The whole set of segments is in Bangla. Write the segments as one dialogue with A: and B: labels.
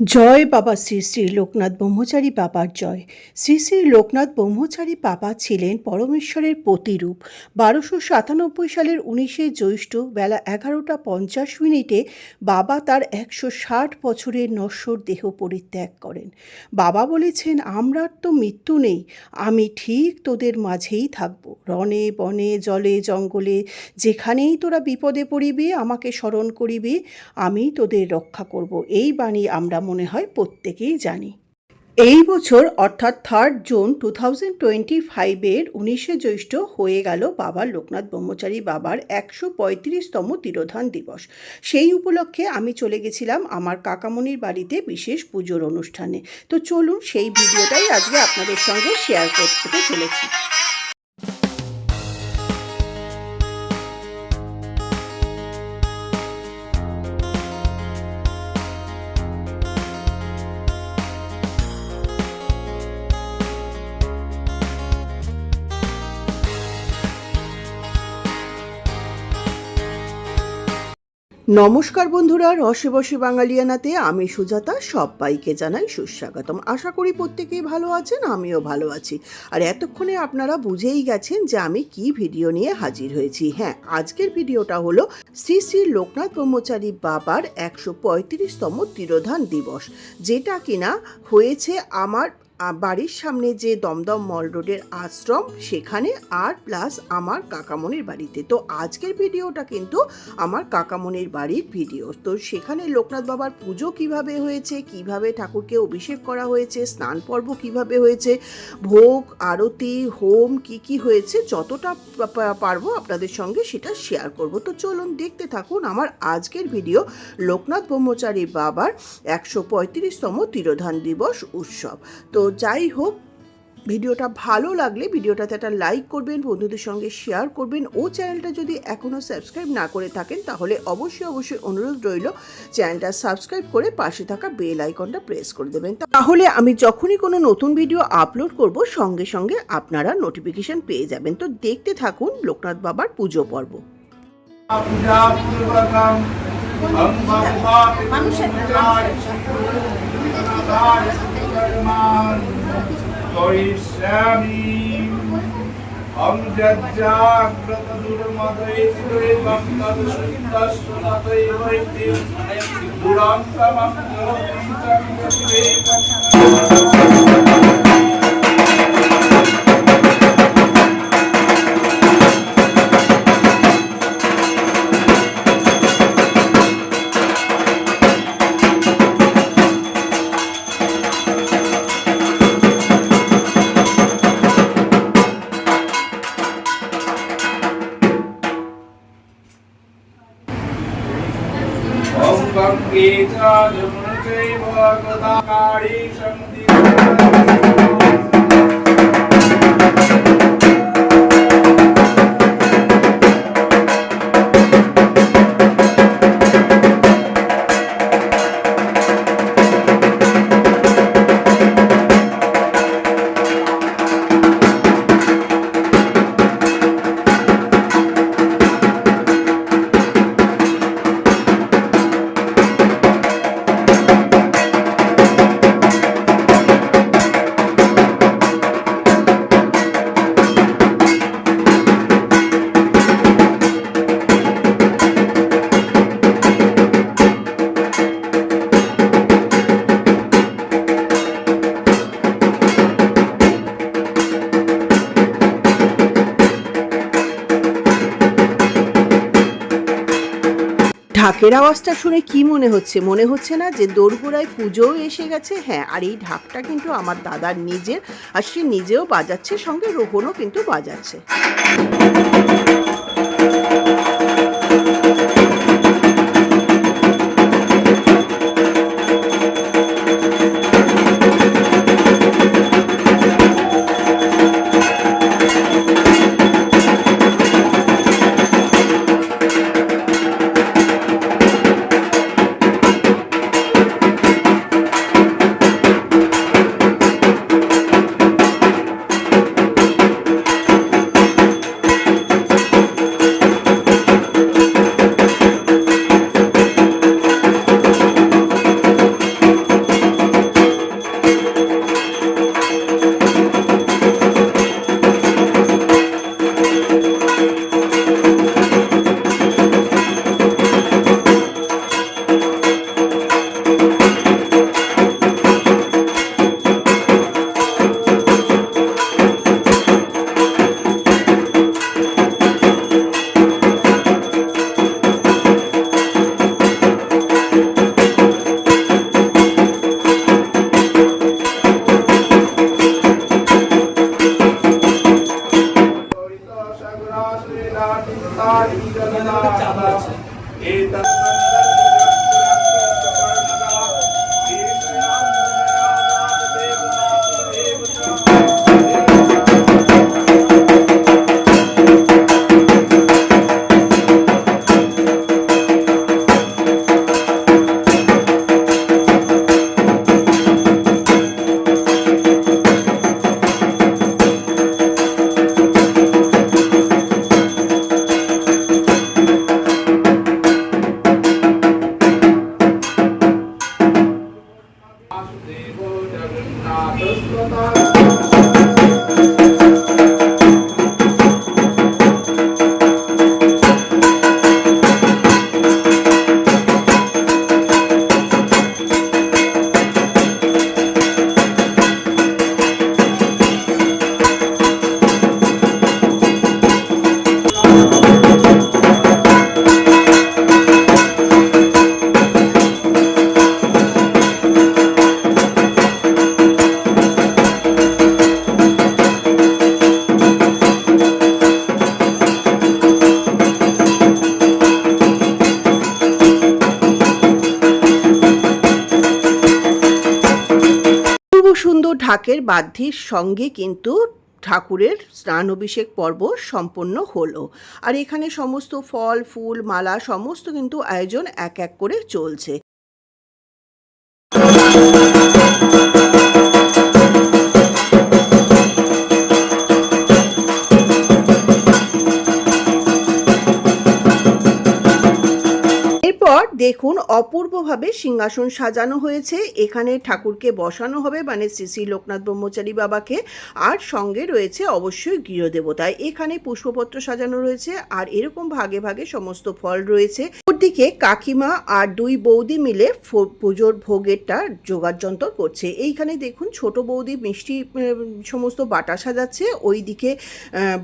A: জয় বাবা শ্রী শ্রী লোকনাথ ব্রহ্মচারী বাবার জয়। শ্রী শ্রী লোকনাথ ব্রহ্মচারী বাবা ছিলেন পরমেশ্বরের প্রতিরূপ। বারোশো সাতানব্বই সালের উনিশে জ্যৈষ্ঠ বেলা এগারোটা পঞ্চাশ মিনিটে বাবা তার একশো ষাট বছরের নশ্বর দেহ পরিত্যাগ করেন। বাবা বলেছেন, আমরার তো মৃত্যু নেই, আমি ঠিক তোদের মাঝেই থাকব। রনে বনে, জলে, জঙ্গলে, যেখানেই তোরা বিপদে পড়িবে, আমাকে স্মরণ করিবে, আমি তোদের রক্ষা করব। এই বাণী আমরা মনে হয় প্রত্যেকেই জানি। এই বছর অর্থাৎ third June two thousand twenty ফাইভের উনিশে জ্যৈষ্ঠ হয়ে গেল বাবা লোকনাথ ব্রহ্মচারী বাবার একশো পঁয়ত্রিশতম তিরোধান দিবস। সেই উপলক্ষে আমি চলে গেছিলাম আমার কাকামণির বাড়িতে বিশেষ পুজোর অনুষ্ঠানে। তো চলুন সেই ভিডিওটাই আজকে আপনাদের সঙ্গে শেয়ার করতে চলেছি। নমস্কার বন্ধুরা রসে বসে বাঙালিয়ানাতে আমি সুজাতা, সবাইকে জানাই সুস্বাগতম। আশা করি প্রত্যেকেই ভালো আছেন, আমিও ভালো আছি। আর এতক্ষণে আপনারা বুঝেই গেছেন যে আমি কি ভিডিও নিয়ে হাজির হয়েছি। হ্যাঁ আজকের ভিডিওটা হলো শ্রী শ্রী লোকনাথ ব্রহ্মচারী বাবার একশো পঁয়ত্রিশতম তিরোধান দিবস। যেটা কিনা হয়েছে আমার বাড়ির সামনে যে দমদম মল রোডের আশ্রম, সেখানে আর প্লাস আমার কাকামনির বাড়িতে। তো আজকের ভিডিওটা কিন্তু আমার কাকামনির বাড়ির ভিডিও। তো সেখানে লোকনাথ বাবার পুজো কীভাবে হয়েছে, কীভাবে ঠাকুরকে অভিষেক করা হয়েছে, স্নান পর্ব কীভাবে হয়েছে, ভোগ, আরতি, হোম কি কি হয়েছে, যতটা পারব আপনাদের সঙ্গে সেটা শেয়ার করব। তো চলুন দেখতে থাকুন আমার আজকের ভিডিও লোকনাথ ব্রহ্মচারী বাবার একশো পঁয়ত্রিশতম তিরোধান দিবস উৎসব। তো যাই হোক, ভিডিওটা ভালো লাগলে ভিডিওটাতে একটা লাইক করবেন, বন্ধুদের সঙ্গে শেয়ার করবেন ও চ্যানেলটা যদি এখনও সাবস্ক্রাইব না করে থাকেন, তাহলে অবশ্যই অবশ্যই অনুরোধ রইল চ্যানেলটা সাবস্ক্রাইব করে পাশে থাকা বেল আইকনটা প্রেস করে দেবেন। তাহলে আমি যখনই কোনো নতুন ভিডিও আপলোড করব, সঙ্গে সঙ্গে আপনারা নোটিফিকেশন পেয়ে যাবেন। তো দেখতে থাকুন লোকনাথ বাবার পুজো পর্ব।
B: पूजा মুসলমান কই স্বামী অঞ্জাগ্রত দুর্মদৈরে বন্দন সুন্দস্বনতৈ হইতে দুরন্তমম জলতি চন্দ্রে
A: ঢাকের আওয়াজটা শুনে কি মনে হচ্ছে? মনে হচ্ছে না যে দোরগোড়ায় পুজোও এসে গেছে? হ্যাঁ আর এই ঢাকটা কিন্তু আমার দাদার নিজের, আর সে নিজেও বাজাচ্ছে, সঙ্গে রোহনও কিন্তু বাজাচ্ছে। ঢাকের বাধ্যের সঙ্গে কিন্তু ঠাকুরের স্নান অভিষেক পর্ব সম্পন্ন হলো। আর এখানে সমস্ত ফল, ফুল, মালা সমস্ত কিন্তু আয়োজন এক এক করে চলছে। দেখুন, অপূর্বভাবে সিংহাসন সাজানো হয়েছে। এখানে ঠাকুরকে বসানো হবে মানে শ্রী শ্রী লোকনাথ ব্রহ্মচারী বাবাকে। আর সঙ্গে রয়েছে অবশ্যই গৃহদেবতা। এখানে পুষ্পপত্র সাজানো রয়েছে, আর এরকম ভাগে ভাগে সমস্ত ফল রয়েছে। ওদিকে কাকিমা আর দুই বৌদি মিলে পুজোর ভোগেরটা জোগাড় যন্ত্র করছে। এইখানে দেখুন, ছোট বৌদি মিষ্টি সমস্ত বাটা সাজাচ্ছে। ওইদিকে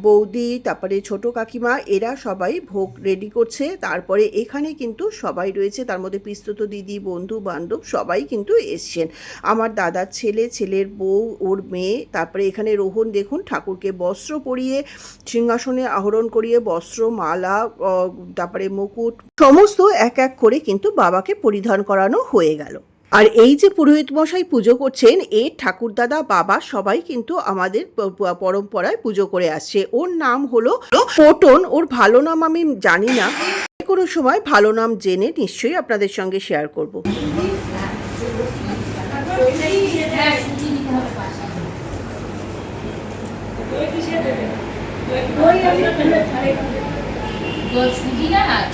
A: বৌদি, তারপরে ছোট কাকিমা, এরা সবাই ভোগ রেডি করছে। তারপরে এখানে কিন্তু সবাই রয়েছে, তার মধ্যে পিস্তত দিদি, বন্ধু, বান্ধব সবাই কিন্তু এসছেন। আমার দাদার ছেলে, ছেলের বউ, ওর মেয়ে, তারপরে এখানে রোহন দেখুন, ঠাকুরকে বস্ত্র পরিয়ে, সিংহাসনে আহরণ করিয়ে, বস্ত্র, মালা তারপরে মুকুট, সমস্ত এক এক করে কিন্তু বাবাকে পরিধান করানো হয়ে গেল। আর এই যে পুরোহিত মশাই পুজো করছেন এর ঠাকুরদাদা বাবা সবাই কিন্তু আমাদের পরম্পরায় পুজো করে আসছে। ওর নাম হলো পটন। ওর ভালো নাম আমি জানি না। কোনো সময় ভালো নাম জেনে নিশ্চয়ই আপনাদের সঙ্গে শেয়ার করব।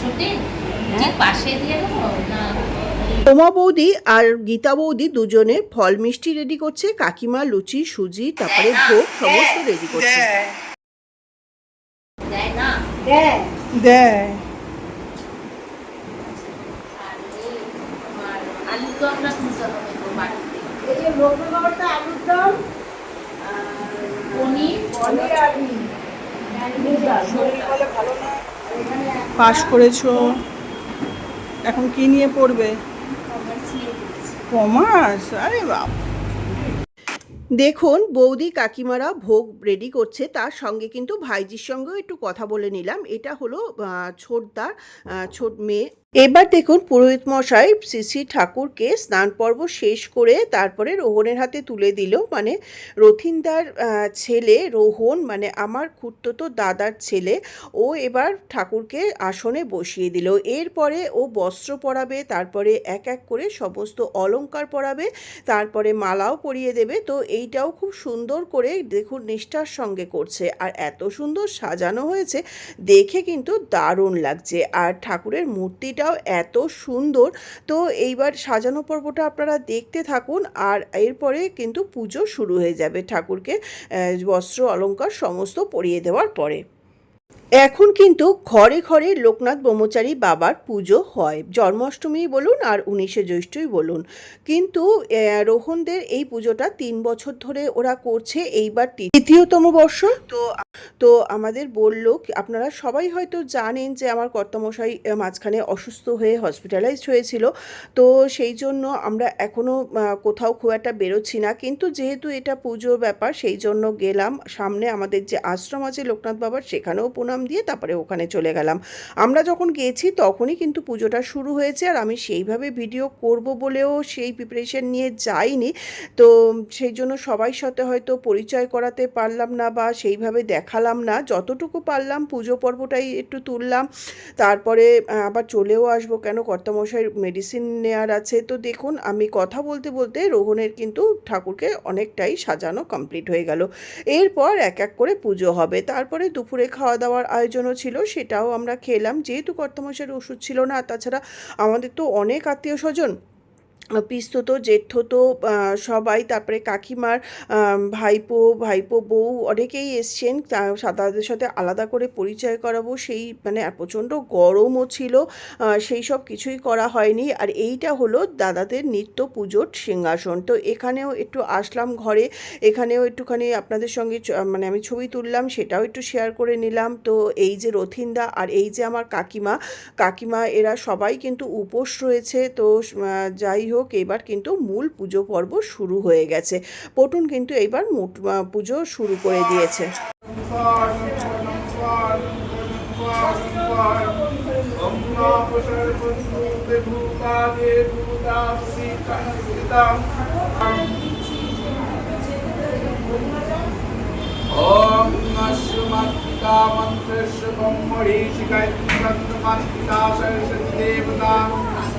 C: ছোটে পাশে দিয়ে না?
A: সোমা বৌদি আর গীতা বৌদি দুজনে ফল মিষ্টি রেডি করছে, কাকিমা, লুচি, সুজি, তারপরে ভোগ, সমস্ত রেডি করছে।
C: দেয়
D: পাশ করেছ। এখন কি নিয়ে পড়বে? কমার্স আরে বাপ।
A: দেখুন, বৌদি কাকিমারা ভোগ রেডি করছে, তার সঙ্গে কিন্তু ভাইজির সঙ্গেও একটু কথা বলে নিলাম। এটা হলো ছোটদার ছোট মেয়ে এবার দেখুন পুরোহিত মশাই শ্রী ঠাকুরকে স্নান পর্ব শেষ করে তারপরে রোহনের হাতে তুলে দিল। মানে রথিনদার ছেলে রোহন মানে আমার খুঁড়তো দাদার ছেলে, ও এবার ঠাকুরকে আসনে বসিয়ে দিল। এরপরে ও বস্ত্র পরাবে, তারপরে এক এক করে সমস্ত অলঙ্কার পরাবে, তারপরে মালাও পরিয়ে দেবে। তো এইটাও খুব সুন্দর করে দেখুন নিষ্ঠার সঙ্গে করছে। আর এত সুন্দর সাজানো হয়েছে, দেখে কিন্তু দারুণ লাগছে। আর ঠাকুরের মূর্তিটাও এত সুন্দর। তো এইবার সাজানো পর্বটা আপনারা দেখতে থাকুন আর এরপরে কিন্তু পুজো শুরু হয়ে যাবে ঠাকুরকে বস্ত্র অলঙ্কার সমস্ত পরিয়ে দেওয়ার পরে। এখন কিন্তু ঘরে ঘরে লোকনাথ ব্রহ্মচারী বাবার পুজো হয়। জন্মাষ্টমী বলুন আর উনিশে জ্যৈষ্ঠই বলুন। কিন্তু রোহনদের এই পুজোটা তিন বছর ধরে ওরা করছে, এইবার তৃতীয়তম বর্ষ। তো তো আমাদের বলল আপনারা সবাই হয়তো জানেন যে আমার কর্তামশাই মাঝখানে অসুস্থ হয়ে হসপিটালাইজড হয়েছিল। তো সেই জন্য আমরা এখনও কোথাও খুব একটা বেরোচ্ছি না। কিন্তু যেহেতু এটা পুজোর ব্যাপার, সেই জন্য গেলাম। সামনে আমাদের যে আশ্রম আছে লোকনাথ বাবার, সেখানেও প্রণাম দিয়ে তারপরে ওখানে চলে গেলাম। আমরা যখন গেছি তখনই কিন্তু পুজোটা শুরু হয়েছে আর আমি সেইভাবে ভিডিও করব বলেও সেই প্রিপারেশন নিয়ে যাইনি। তো সেই জন্য সবাই সাথে হয়তো পরিচয় করাতে পারলাম না বা সেইভাবে দেখালাম না। যতটুকু পারলাম পুজো পর্বটাই একটু তুললাম। তারপরে আবার চলেও আসব কেন? কর্তামশাইয়ের মেডিসিন নেওয়ার আছে। তো দেখুন, আমি কথা বলতে বলতে রোহনের কিন্তু ঠাকুরকে অনেকটাই সাজানো কমপ্লিট হয়ে গেল। এরপর এক এক করে পুজো হবে। তারপরে দুপুরে খাওয়া দাওয়ার আয়োজনও ছিল, সেটাও আমরা খেলাম। যেহেতু কর্তমশের ওষুধ ছিল না, তাছাড়া আমাদের তো অনেক আত্মীয় স্বজন পিস্তত জেঠতো সবাই, তারপরে কাকিমার ভাইপো ভাইপো বউ অনেকেই এসছেন। তাদের সাথে আলাদা করে পরিচয় করাবো। সেই মানে প্রচণ্ড গরমও ছিল সেই সব কিছুই করা হয়নি। আর এইটা হলো দাদাদের নিত্য পুজোর সিংহাসন। তো এখানেও একটু আসলাম ঘরে। এখানেও একটুখানি আপনাদের সঙ্গে মানে আমি ছবি তুললাম, সেটাও একটু শেয়ার করে নিলাম। তো এই যে রথিন্দা আর এই যে আমার কাকিমা কাকিমা এরা সবাই কিন্তু উপোস রয়েছে। তো যাই হোক এবার কিন্তু মূল পুজো পর্ব শুরু হয়ে গেছে পটুন কিন্তু এইবার মুট- আহ, পুজো শুরু করে দিয়েছে
B: ভূতাদে ভূতা ॐ अश्वमत्तिका मन्त्रस्य ब्रह्मणीशिखैत्रमत्तिका सरस्वती देवता अलविजानि सरशक्तयमत्तिकानि कृष्णेश विनिहगा शीरशम्भं मनरिषये नमः पूर्णं दैत्यचन्दसे नमरीदममस्तिका सरस्वती देवता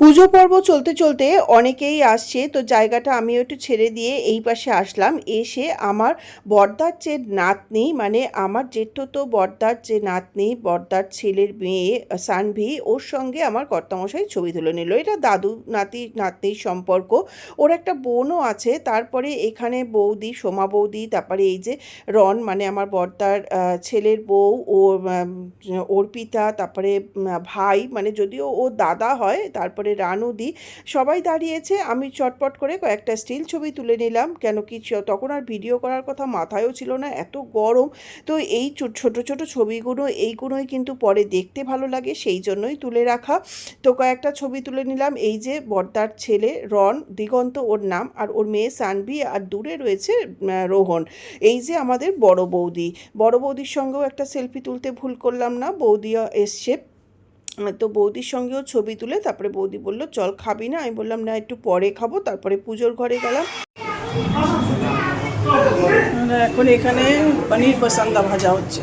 A: পুজো পর্ব চলতে চলতে অনেকেই আসছে, তো জায়গাটা আমিও একটু ছেড়ে দিয়ে এই পাশে আসলাম। এসে আমার বর্দার যে নাতনি মানে আমার জেঠতো বর্দার যে নাতনি, বর্দার ছেলের মেয়ে, সানভি, ওর সঙ্গে আমার কর্তামশাই ছবি তুলে নিল। এটা দাদু, নাতি, নাতনির সম্পর্ক। ওর একটা বোনও আছে, তারপরে এখানে বৌদি, সোমা বৌদি, তারপরে এই যে রন মানে আমার বর্দার ছেলের বউ, ওর অর্পিতা তারপরে ভাই মানে যদিও ও দাদা হয়, তারপরে রানুদি সবাই দাঁড়িয়েছে, আমি চটপট করে কয়েকটা স্টিল ছবি তুলে নিলাম, কেন কি তখন আর ভিডিও করার কথা মাথায়ও ছিল না, এত গরম। তো এই ছোট ছোট ছবিগুলো, এইগুলোই কিন্তু পরে দেখতে ভালো লাগে, সেই জন্যই তুলে রাখা। তো কয়েকটা ছবি তুলে নিলাম, এই যে বর্দার ছেলে রন, দিগন্ত ওর নাম, আর ওর মেয়ে সানভি, আর দূরে রয়েছে রোহন। এই যে আমাদের বড় বৌদি। বড় বৌদির সঙ্গেও একটা সেলফি তুলতে ভুল করলাম না, বৌদিও এসছে। তো বৌদির সঙ্গেও ছবি তুলে তারপরে বৌদি বলল চল খাবি না আমি বললাম না একটু পরে খাব তারপরে পুজোর ঘরে গেলাম
D: এখন এখানে পনির পসান্দা ভাজা হচ্ছে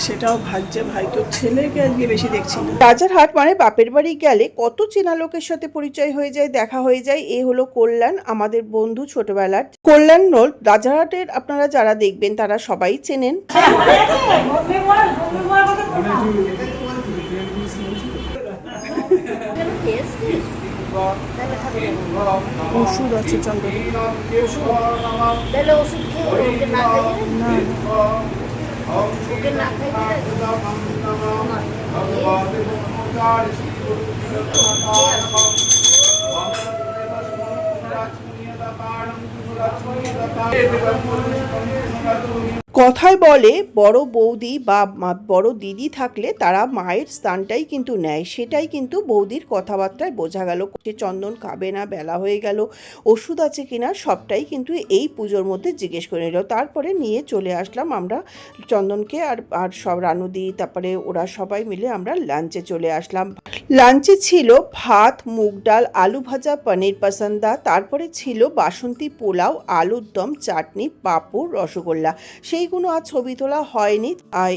D: সেটাও ভাজছে ভাই তো ছেলেকে আজকে বেশি দেখছি না
A: রাজারহাট মানে বাপের বাড়ি গেলে কত চেনা লোকের সাথে পরিচয় হয়ে যায় দেখা হয়ে যায় এ হলো কল্যাণ আমাদের বন্ধু ছোটবেলার কল্যাণ রোল রাজারহাটের আপনারা যারা দেখবেন তারা সবাই চেনেন
C: কেন খেয়েছিস তাহলে খাবে না।
D: ওষুধ আছে চন্দ্র।
C: তাহলে ওষুধ খেয়ে ওকে না
A: কথায় বলে, বড় বৌদি বা বড় দিদি থাকলে তারা মায়ের স্থানটাই কিন্তু নেয়। সেটাই কিন্তু বৌদির কথাবার্তায় বোঝা গেল। সে চন্দন খাবে না, বেলা হয়ে গেল, ওষুধ আছে কিনা সবটাই কিন্তু এই পুজোর মধ্যে জিজ্ঞেস করে নিল। তারপরে নিয়ে চলে আসলাম আমরা চন্দনকে আর আর সব রানুদি, তারপরে ওরা সবাই মিলে আমরা লাঞ্চে চলে আসলাম। লাঞ্চে ছিল ভাত, মুগ ডাল, আলু ভাজা, পনির পাসান্দা, তারপরে ছিল বাসন্তী পোলাও, আলুর দম, চাটনি, পাঁপড়, রসগোল্লা। সেইগুলো আর ছবি তোলা হয়নি।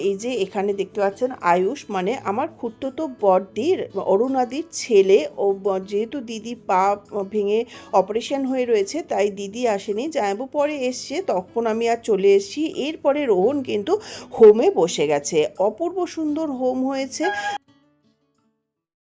A: এই যে এখানে দেখতে পাচ্ছেন আয়ুষ মানে আমার খুঁড়তো বড়দির, অরুণাদির ছেলে। ও যেহেতু দিদি পা ভেঙে অপারেশন হয়ে রয়েছে, তাই দিদি আসেনি। জামাইবু পরে এসছে, তখন আমি আর চলে এসেছি। এরপরে রোহন কিন্তু হোমে বসে গেছে। অপূর্ব সুন্দর হোম হয়েছে।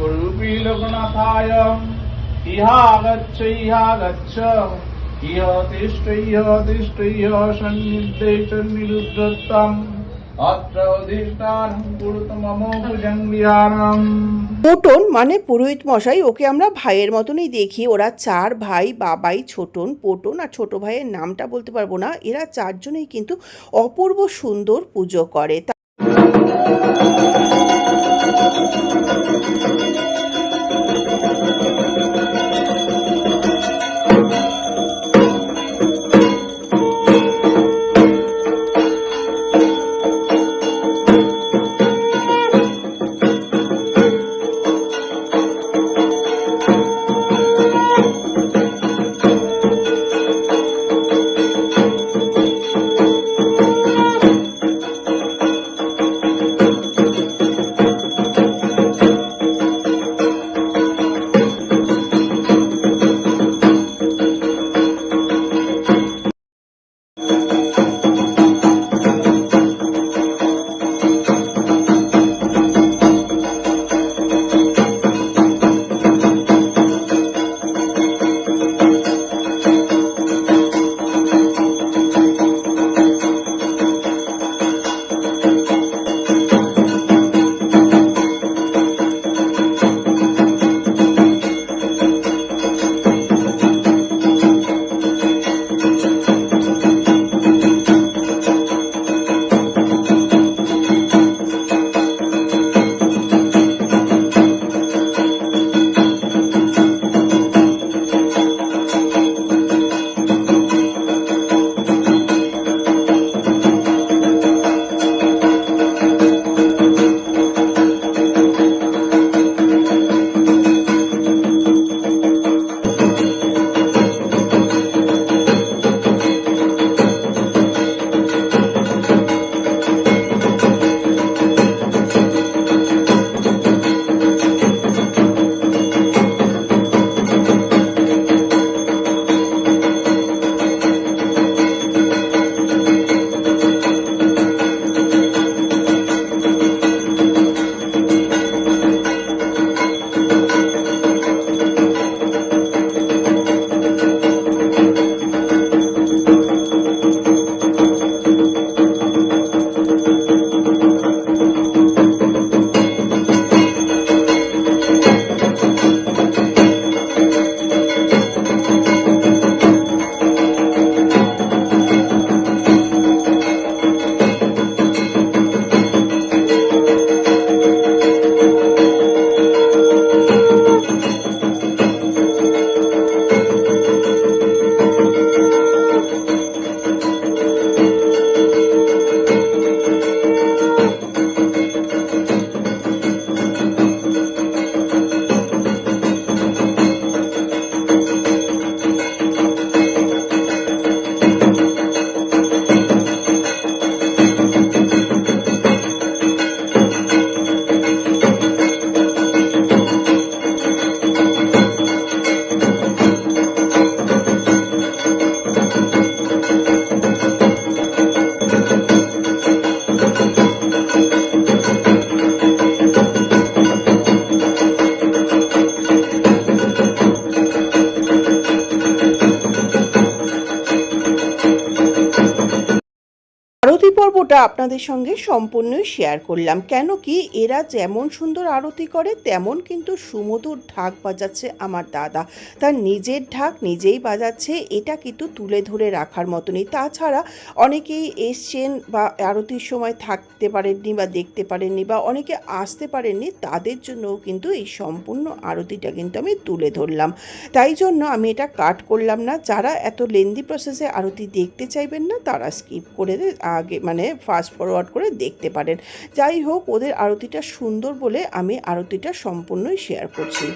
B: গুরুপি লোকনাথায় ইহা ইহ তিষ্ঠ ইহ তিষ্ঠ ইহ সন্নির্দেশ
A: নিরুদ্ধত্তম মানে পুরোহিত মশাই ওকে আমরা ভাইয়ের মতনই দেখি ওরা চার ভাই বাবাই ছোটন পোটন আর ছোট ভাইয়ের নামটা বলতে পারব না এরা চারজনেই কিন্তু অপূর্ব সুন্দর পুজো করে আপনাদের সঙ্গে সম্পূর্ণই শেয়ার করলাম। কেন কি এরা যেমন সুন্দর আরতি করে তেমন কিন্তু সুমধুর ঢাক বাজাচ্ছে আমার দাদা। তার নিজের ঢাক নিজেই বাজাচ্ছে, এটা কিন্তু তুলে ধরে রাখার মতনই। তাছাড়া অনেকেই এসছেন বা আরতির সময় থাকতে পারেননি বা দেখতে পারেননি বা অনেকে আসতে পারেননি, তাদের জন্যও কিন্তু এই সম্পূর্ণ আরতিটা কিন্তু আমি তুলে ধরলাম। তাই জন্য আমি এটা কাট করলাম না। যারা এত লেন্দি প্রসেসে আরতি দেখতে চাইবেন না, তারা স্কিপ করে আগে মানে ফাস্ট ফরওয়ার্ড করে দেখতে পারেন। যাই হোক, ওদের আরতিটা সুন্দর বলে আমি আরতিটা শেয়ার করছি।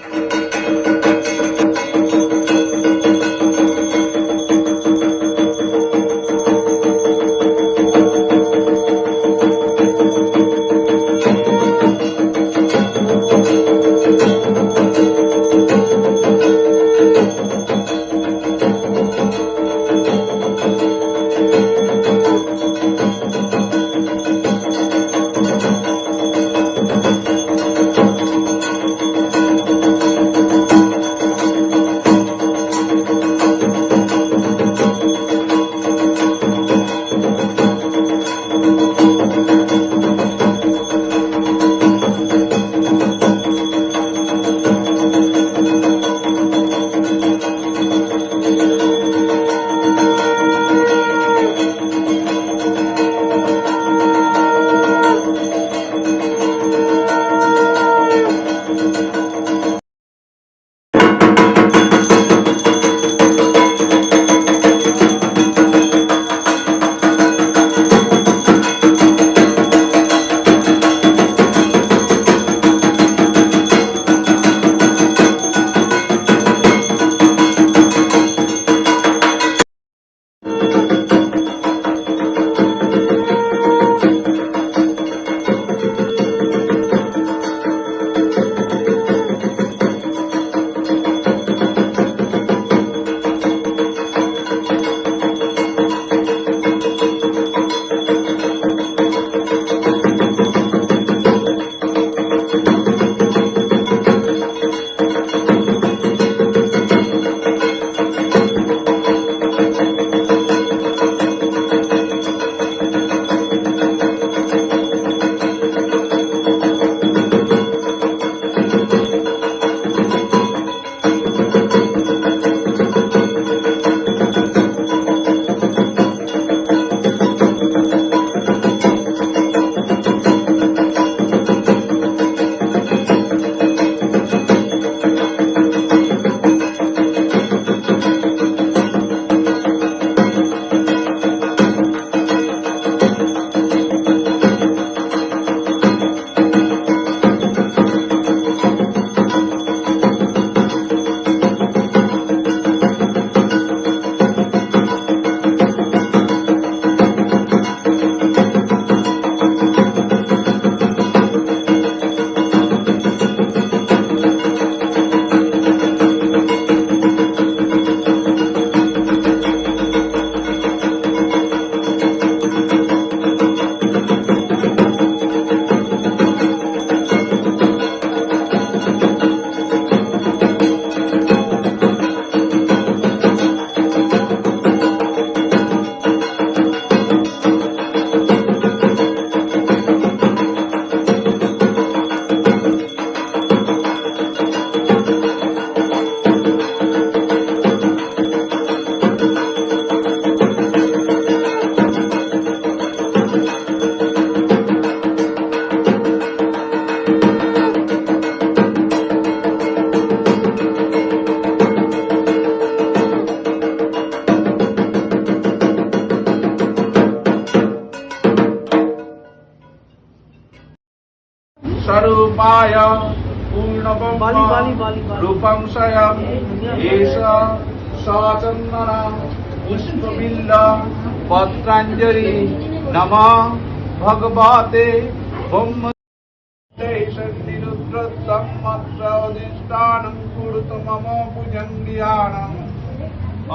B: अधिष्ठानं कुरुतु मम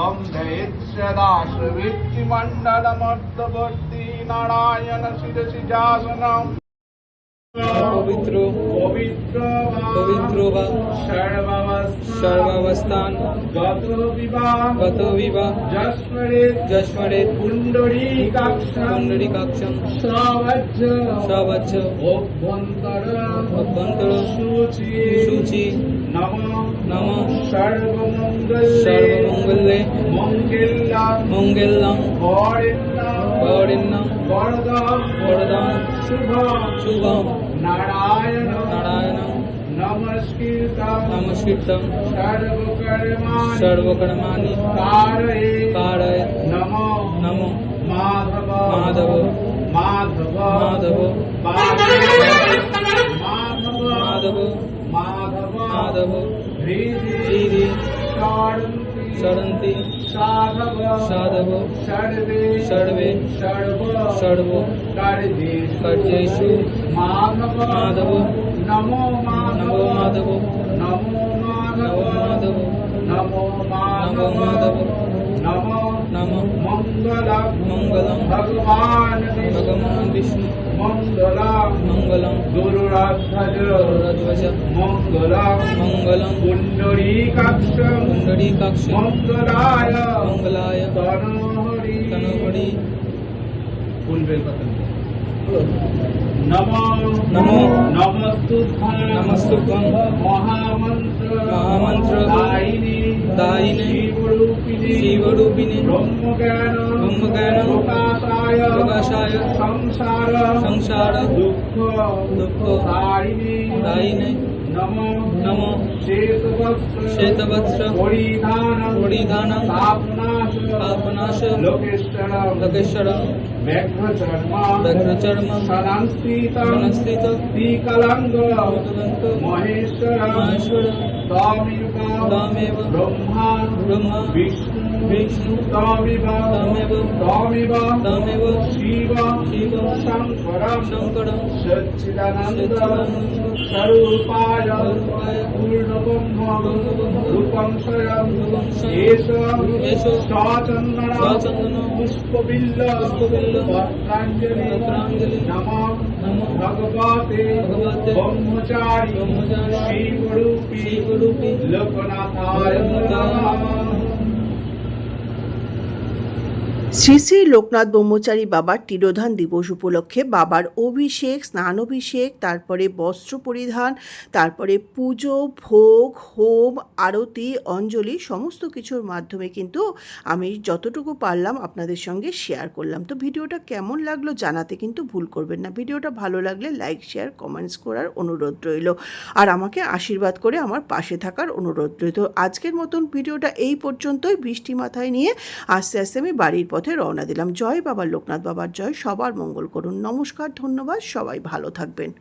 B: अन्धेत्सदाश्रवित्तिमण्डलमर्धवर्ति नारायण शिरसि जासनम्
E: পবিত্র
B: পবিত্র বা
E: সর্বাবস্থান।
B: গত বিবা যশ্মরে
E: পুণ্ডরিকাক্ষম। সবাচ্য
B: অভ্যন্তর সূচি। নম সর্বমঙ্গলে। মঙ্গলাম
E: বরেণ্যম
B: বরদাম।
E: শুভম।
B: শুভম।
E: नारायणं
B: नारायणं
E: नमस्कृतं
B: नमस्कृतं
E: सर्वकर्माणि।
B: सर्वकर्माणि।
E: निष्काळये
B: कारय।
E: नमो।
B: नमो।
E: माधव।
B: माधव।
E: माधव।
B: माधव।
E: माधव।
B: माधव।
E: माधव।
B: माघवाधवो
E: हिरि
B: षडन्ति
E: षडव
B: षड्वे
E: षड्वो
B: कर्जेषु
E: माधव
B: नमो
E: माधव
B: माधव
E: नमो
B: माधव
E: माधव
B: नमो
E: माधव
B: माधव नमो
E: নাম
B: মঙ্গলম ভগবান
E: ভগবান বিষ্ণু।
B: মঙ্গলম
E: মঙ্গলম
B: গরুরাধ্বজ।
E: গরুরাধ্বজ।
B: মঙ্গলম
E: মঙ্গলম
B: পুণ্ডরীকাক্ষ
E: পুণ্ডরীকাক্ষ
B: মঙ্গলায়
E: মঙ্গলায়
B: তনহরি।
E: তনহরি।
B: ফুলবেল কথা নমো
E: নমো
B: নমস্তুভ্যং
E: নমস্তুভ্যং
B: মহামন্ত্র
E: মহামন্ত্র
B: দায়িনী
E: দায়িনী
B: শিবরূপিণী
E: শিবরূপিণী
B: ব্রহ্মজ্ঞান
E: ব্রহ্মজ্ঞান
B: প্রকাশায়
E: প্রকাশায়
B: সংসার
E: সংসার
B: দুঃখ
E: দুঃখ
B: দায়িনী
E: দায়িনী
B: নমো
E: নমো
B: শ্বেতবস্ত্র
E: শ্বেতবস্ত্র
B: পরিধান
E: পরিধানং आपनाश
B: लोकेश्वरम
E: व्यग्रचर्म
B: संस्थित
E: श्रीकलंग
B: महेश्वर
E: महेश्वर
B: तामेव
E: ब्रह्मा
B: ब्रह्मा
E: विष्णु
B: विष्णु
E: तामिव
B: तमेव
E: तामिव
B: तमेव
E: शिव
B: शिव
E: शङ्करं
B: शङ्करं
E: सच्चिदानन्दं
B: स्वरूपाय पूर्णब्रह्म
E: रूपं स्वयं
B: एष
E: एष
B: साचन्दन
E: साचन्दन
B: पुष्पबिल्ल
E: पुष्पबिल्ल
B: पत्राञ्जलि
E: पत्राञ्जलि
B: नमः
E: नमो
B: भगवते
E: भगवते
B: ब्रह्मचारी
E: ब्रह्मचारी
B: शिवरूपी
E: शिवरूपी
B: लोकनाथाय नमः
A: শ্রী শ্রী লোকনাথ ব্রহ্মচারী বাবার তিরোধান দিবস উপলক্ষে বাবার অভিষেক স্নান অভিষেক তারপরে বস্ত্র পরিধান, তারপরে পুজো, ভোগ, হোম, আরতি, অঞ্জলি, সমস্ত কিছুর মাধ্যমে কিন্তু আমি যতটুকু পারলাম আপনাদের সঙ্গে শেয়ার করলাম। তো ভিডিওটা কেমন লাগল জানাতে কিন্তু ভুল করবেন না। ভিডিওটা ভালো লাগলে লাইক শেয়ার কমেন্টস করার অনুরোধ রইল। আর আমাকে আশীর্বাদ করে আমার পাশে থাকার অনুরোধ রইল। আজকের মতন ভিডিওটা এই পর্যন্তই। বৃষ্টি মাথায় নিয়ে আস্তে আস্তে আমি বাড়ির পথে রওনা দিলাম। জয় বাবা, লোকনাথ বাবার জয়। সবার মঙ্গল করুন। নমস্কার, ধন্যবাদ। সবাই ভালো থাকবেন।